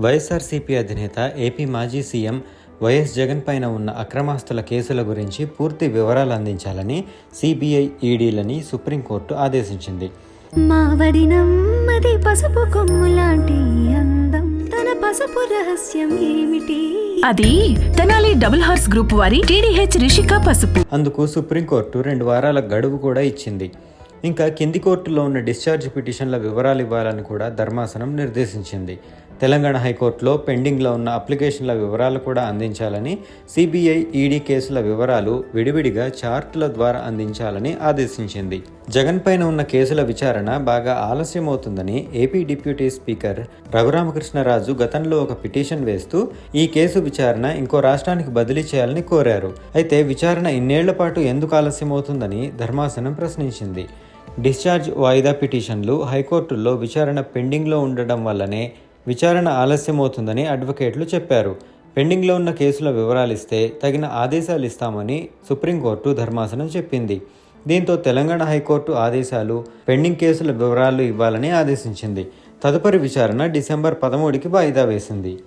వైఎస్ఆర్సీపీ అధినేత ఏపీ మాజీ CM YS Jagan పైన ఉన్న అక్రమాస్తుల కేసుల గురించి పూర్తి వివరాలు అందించాలని సిబిఐ ఈడీలని సుప్రీంకోర్టు ఆదేశించింది. పసుపు కొమ్ములాంటి అందం. తన పసుపు రహస్యం ఏమిటి? అది తెనాలి డబుల్ హార్స్ గ్రూప్ వారి టీడీహెచ్ రిషిక పసుపు. అందుకు సుప్రీంకోర్టు రెండు వారాల గడువు కూడా ఇచ్చింది. ఇంకా కింది కోర్టులో ఉన్న డిశ్చార్జ్ పిటిషన్ల వివరాలు ఇవ్వాలని కూడా ధర్మాసనం నిర్దేశించింది. తెలంగాణ హైకోర్టులో పెండింగ్లో ఉన్న అప్లికేషన్ల వివరాలు కూడా అందించాలని సిబిఐ ఈడీ కేసుల వివరాలు విడివిడిగా చార్టుల ద్వారా అందించాలని ఆదేశించింది. జగన్ పైన ఉన్న కేసుల విచారణ బాగా ఆలస్యమవుతుందని ఏపీ డిప్యూటీ స్పీకర్ రఘురామకృష్ణరాజు గతంలో ఒక పిటిషన్ వేస్తూ ఈ కేసు విచారణ ఇంకో రాష్ట్రానికి బదిలీ చేయాలని కోరారు. అయితే విచారణ ఇన్నేళ్ళ పాటు ఎందుకు ఆలస్యమవుతుందని ధర్మాసనం ప్రశ్నించింది. డిశ్చార్జ్ వాయిదా పిటిషన్లు హైకోర్టుల్లో విచారణ పెండింగ్లో ఉండడం వల్లనే విచారణ ఆలస్యమవుతుందని అడ్వకేట్లు చెప్పారు. పెండింగ్లో ఉన్న కేసుల వివరాలు ఇస్తే తగిన ఆదేశాలు ఇస్తామని సుప్రీంకోర్టు ధర్మాసనం చెప్పింది. దీంతో తెలంగాణ హైకోర్టు ఆదేశాలు పెండింగ్ కేసుల వివరాలు ఇవ్వాలని ఆదేశించింది. తదుపరి విచారణ డిసెంబర్ పదమూడుకి వాయిదా వేసింది.